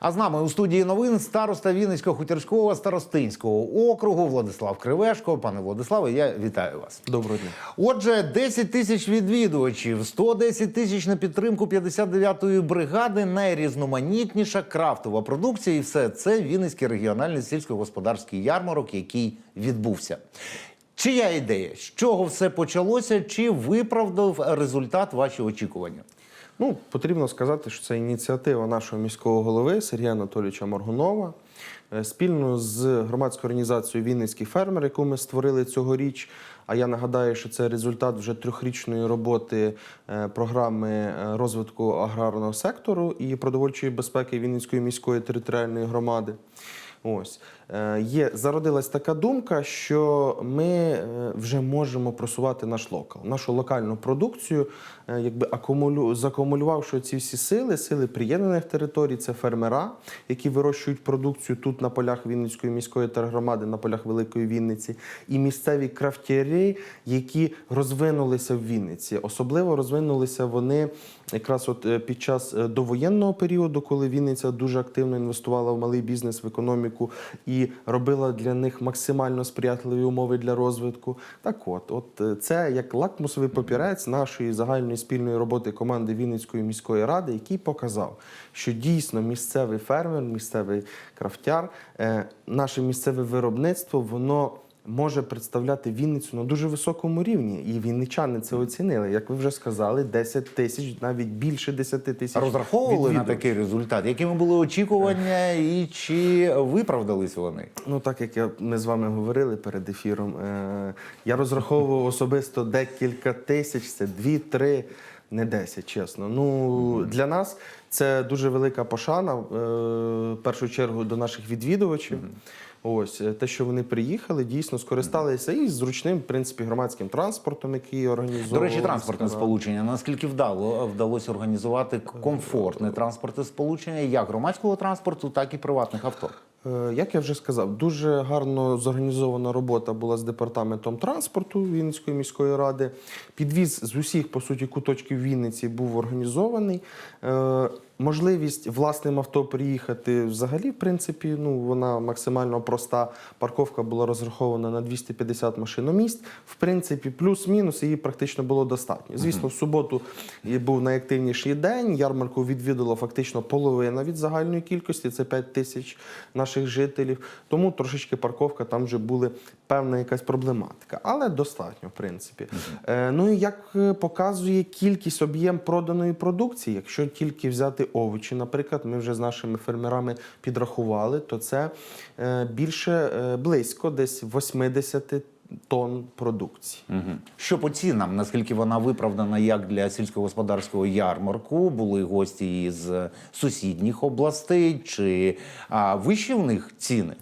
А з нами у студії новин староста Вінницького хутірського старостинського округу Владислав Кривешко. Пане Владиславе, я вітаю вас. Доброго дня. Отже, 10 тисяч відвідувачів, 110 тисяч на підтримку 59-ї бригади, найрізноманітніша крафтова продукція, і все це Вінницький регіональний сільськогосподарський ярмарок, який відбувся. Чия ідея? З чого все почалося? Чи виправдав результат ваші очікування? Ну, потрібно сказати, що це ініціатива нашого міського голови Сергія Анатолійовича Моргунова. Е, Спільно з громадською організацією Вінницький фермер, яку ми створили цьогоріч. А я нагадаю, що це результат вже трьохрічної роботи е, програми е, розвитку аграрного сектору і продовольчої безпеки Вінницької міської територіальної громади. Ось є зародилась така думка, що ми е, вже можемо просувати наш локал, нашу локальну продукцію, е, якби акумулю, закумулювавши ці всі сили, сили приєднаних територій, це фермера, які вирощують продукцію тут на полях Вінницької міської тергромади, на полях Великої Вінниці, і місцеві крафтєри, які розвинулися в Вінниці. Особливо розвинулися вони якраз от е, під час е, довоєнного періоду, коли Вінниця дуже активно інвестувала в малий бізнес, в економіку і робила для них максимально сприятливі умови для розвитку. Так от, от е, це як лакмусовий папірець нашої загальної спільної роботи команди Вінницької міської ради, який показав, що дійсно місцевий фермер, місцевий крафтяр, е, наше місцеве виробництво, воно. Може представляти Вінницю на дуже високому рівні, і вінничани це оцінили. Як ви вже сказали, 10 тисяч, навіть більше 10 тисяч. Розраховували на такий результат? Якими були очікування і чи виправдались вони? Ну, так як я, ми з вами говорили перед ефіром, е, я розраховував особисто декілька тисяч, це дві-три, не десять, чесно. Ну, для нас це дуже велика пошана, е, в першу чергу, до наших відвідувачів. Ось е, те, що вони приїхали, дійсно скористалися і зручним, в принципі, громадським транспортом, який організовував. До речі, транспортне сполучення. Наскільки вдало вдалося організувати комфортне транспортне сполучення як громадського транспорту, так і приватних авто? Е, Як я вже сказав, дуже гарно зорганізована робота була з департаментом транспорту Вінницької міської ради. Підвіз з усіх, по суті, куточків Вінниці був організований. Можливість власним авто приїхати взагалі, в принципі, ну вона максимально проста. Парковка була розрахована на 250 машиномісць. В принципі, плюс-мінус її практично було достатньо. Звісно, в суботу був найактивніший день. Ярмарку відвідала фактично половина від загальної кількості, це 5 тисяч наших жителів. Тому трошечки парковка там вже були певна якась проблематика, але достатньо, в принципі. Е, ну і як е, показує кількість об'єм проданої продукції, якщо тільки взяти овочі, наприклад, ми вже з нашими фермерами підрахували, то це е, більше е, близько десь 80 тонн продукції. Угу. Що по цінам? Наскільки вона виправдана як для сільськогосподарського ярмарку? Були гості із сусідніх областей, чи а, вищі в них ціни?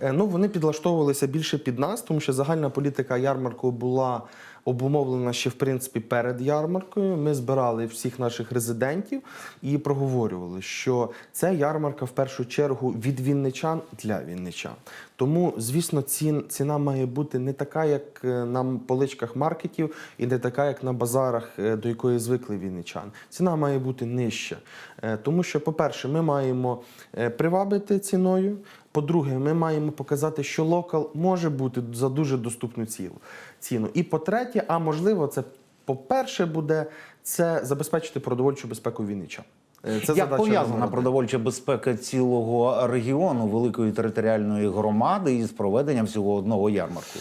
Е, Ну, вони підлаштовувалися більше під нас, тому що загальна політика ярмарку була обумовлена ще в принципі перед ярмаркою. Ми збирали всіх наших резидентів і проговорювали, що це ярмарка в першу чергу від вінничан для вінничан. Тому, звісно, цін, ціна має бути не така, як е, на поличках маркетів, і не така, як на базарах, е, до якої звикли вінничан. Ціна має бути нижча. Е, Тому що, по-перше, ми маємо привабити ціною. По-друге, ми маємо показати, що локал може бути за дуже доступну ціну. І по-третє, а можливо, це по-перше буде це забезпечити продовольчу безпеку вінничан. Е, Це як пов'язана продовольча безпека цілого регіону великої територіальної громади із проведенням всього одного ярмарку?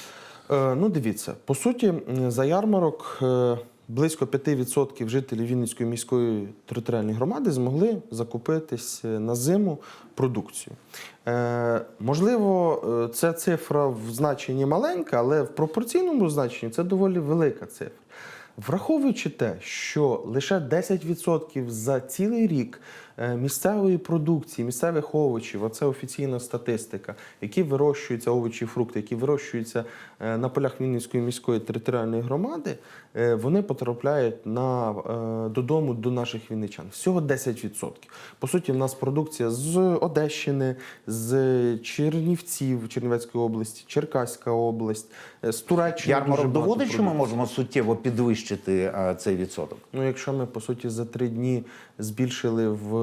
Е, Ну, дивіться, по суті, за ярмарок е, близько 5% жителів Вінницької міської територіальної громади змогли закупитись е, на зиму продукцію. Е, Можливо, ця цифра в значенні маленька, але в пропорційному значенні це доволі велика цифра. Враховуючи те, що лише 10% за цілий рік е, місцевої продукції, місцевих овочів, оце офіційна статистика, які вирощуються овочі, і фрукти, які вирощуються е, на полях Вінницької міської територіальної громади, е, вони потрапляють на, додому до наших вінничан. Всього 10%. По суті, в нас продукція з Одещини, з Чернівців Чернівецької області, Черкаська область, з Туреччини. Ярмарок доводить, що ми можемо суттєво підвищити а, цей відсоток. Ну, якщо ми по суті за три дні збільшили в,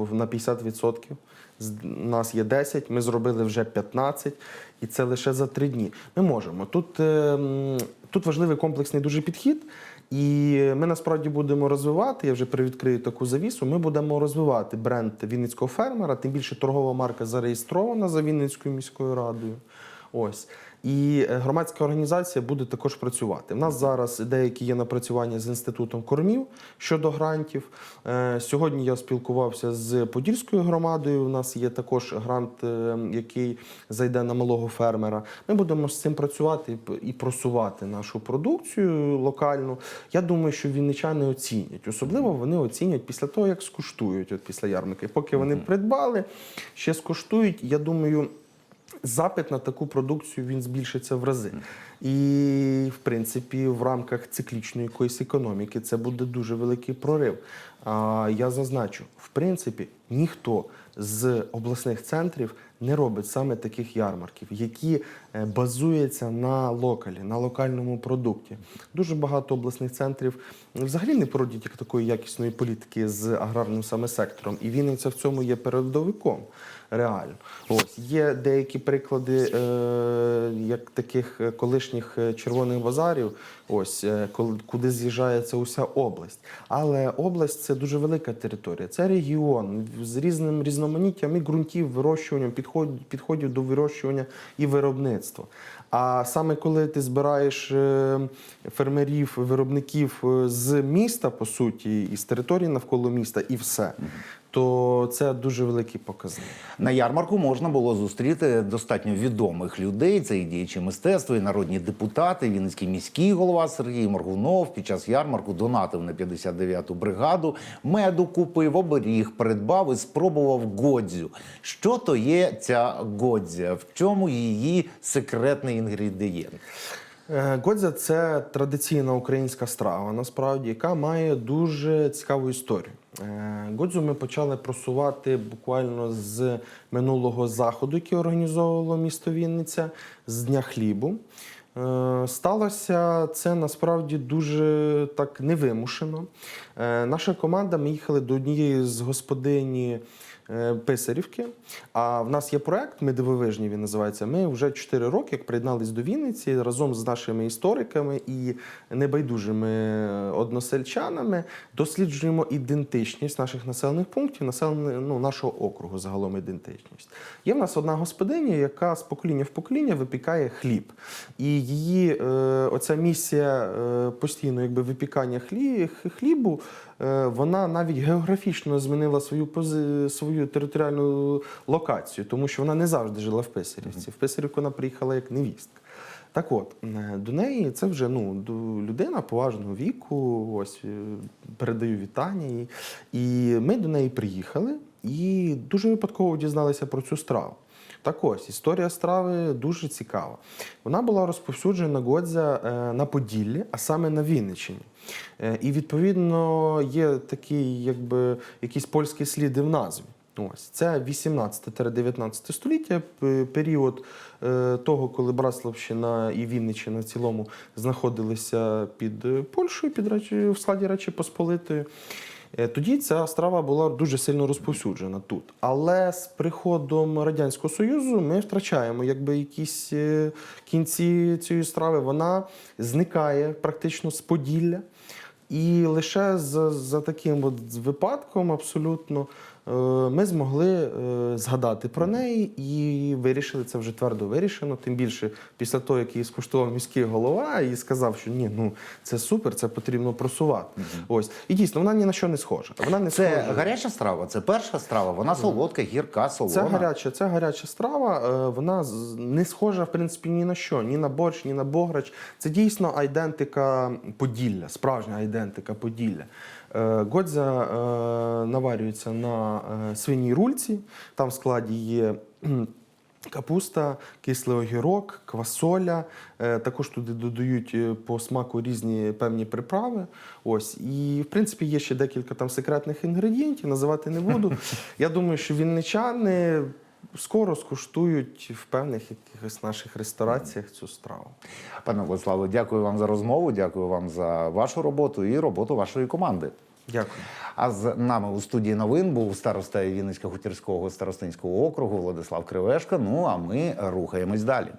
е, на 50%. З- У нас є 10, ми зробили вже 15, і це лише за три дні. Ми можемо. Тут, е, тут важливий комплексний дуже підхід. І ми насправді будемо розвивати. Я вже привідкрию таку завісу. Ми будемо розвивати бренд Вінницького фермера. Тим більше торгова марка зареєстрована за Вінницькою міською радою. Ось. І е, громадська організація буде також працювати. У нас зараз деякі є напрацювання з інститутом кормів щодо грантів. Е, Сьогодні я спілкувався з Подільською громадою. У нас є також грант, е, який зайде на малого фермера. Ми будемо з цим працювати і і просувати нашу продукцію локальну. Я думаю, що вінничани оцінять. Особливо вони оцінять після того, як скуштують, от після ярмарки. Поки вони придбали, ще скуштують. Я думаю. Запит на таку продукцію він збільшиться в рази. І, в принципі, в рамках циклічної якоїсь економіки це буде дуже великий прорив. А я зазначу, в принципі, ніхто з обласних центрів не робить саме таких ярмарків, які е, базуються на локалі, на локальному продукті. Дуже багато обласних центрів взагалі не породять як такої якісної політики з аграрним саме сектором. І Вінниця в цьому є передовиком. Реально, ось є деякі приклади, е, як таких е, колишніх е, червоних базарів, ось е, куди з'їжджається уся область. Але область це дуже велика територія, це регіон з різним різноманіттям і ґрунтів, вирощуванням, підходів, підходів до вирощування і виробництва. А саме коли ти збираєш фермерів, виробників з міста, по суті, і з території навколо міста, і все, то це дуже великий показник. На ярмарку можна було зустріти достатньо відомих людей. Це і діячі мистецтва, і народні депутати. Вінницький міський голова Сергій Моргунов під час ярмарку донатив на 59-ту бригаду. Меду купив, оберіг, придбав і спробував годзю. Що то є ця годзя? В чому її секретний інгредієнт? Е, Годзя це традиційна українська страва, насправді, яка має дуже цікаву історію. Е, Годзю ми почали просувати буквально з минулого заходу, який організовувало місто Вінниця з Дня хлібу. Е, Сталося це насправді дуже так невимушено. Е, Наша команда ми їхали до однієї з господині Писарівки. А в нас є проект, ми дивовижні він називається. Ми вже 4 роки як приєднались до Вінниці разом з нашими істориками і небайдужими односельчанами досліджуємо ідентичність наших населених пунктів, населених ну, нашого округу, загалом ідентичність. Є в нас одна господиня, яка з покоління в покоління випікає хліб. І її е, оця місія е, постійно якби випікання хлі, хлібу, е, вона навіть географічно змінила свою пози, свою територіальну локацію, тому що вона не завжди жила в Писарівці. В Писарівку вона приїхала як невістка. Так от, до неї це вже ну, людина поважного віку, ось е, передаю вітання. їй. І ми до неї приїхали і дуже випадково дізналися про цю страву. Так ось, історія страви дуже цікава. Вона була розповсюджена Годзя е, на Поділлі, а саме на Вінниччині. Е, І відповідно є такі, якби якісь польські сліди в назві. Ось це 18-19 століття, період е, того, коли Браславщина і Вінниччина в цілому знаходилися під е, Польщею, під Речі, в складі Речі Посполитої. Е, Тоді ця страва була дуже сильно розповсюджена тут. Але з приходом Радянського Союзу ми втрачаємо якби якісь кінці цієї страви. Вона зникає практично з Поділля. І лише за, за таким от випадком абсолютно ми змогли е, згадати про неї і вирішили це вже твердо вирішено. Тим більше після того, як її скуштував міський голова і сказав, що ні, ну це супер, це потрібно просувати. Ось і дійсно вона ні на що не схожа. Вона не Це схожа. гаряча страва, це перша страва. Вона солодка, гірка, солона. Це гаряча, це гаряча страва. е, Вона не схожа, в принципі, ні на що, ні на борщ, ні на бограч. Це дійсно айдентика Поділля, справжня айдентика Поділля. Е, Годзя е, наварюється на е, свиній рульці. Там в складі є. Капуста, кислий огірок, квасоля. Також туди додають по смаку різні певні приправи. Ось. І, в принципі, є ще декілька там секретних інгредієнтів, називати не буду. Я думаю, що вінничани скоро скуштують в певних якихось наших рестораціях цю страву. Пане Владиславе, дякую вам за розмову. Дякую вам за вашу роботу і роботу вашої команди. Дякую. А з нами у студії новин був староста Вінницько-Хутірського старостинського округу Владислав Кривешка. Ну а ми рухаємось далі.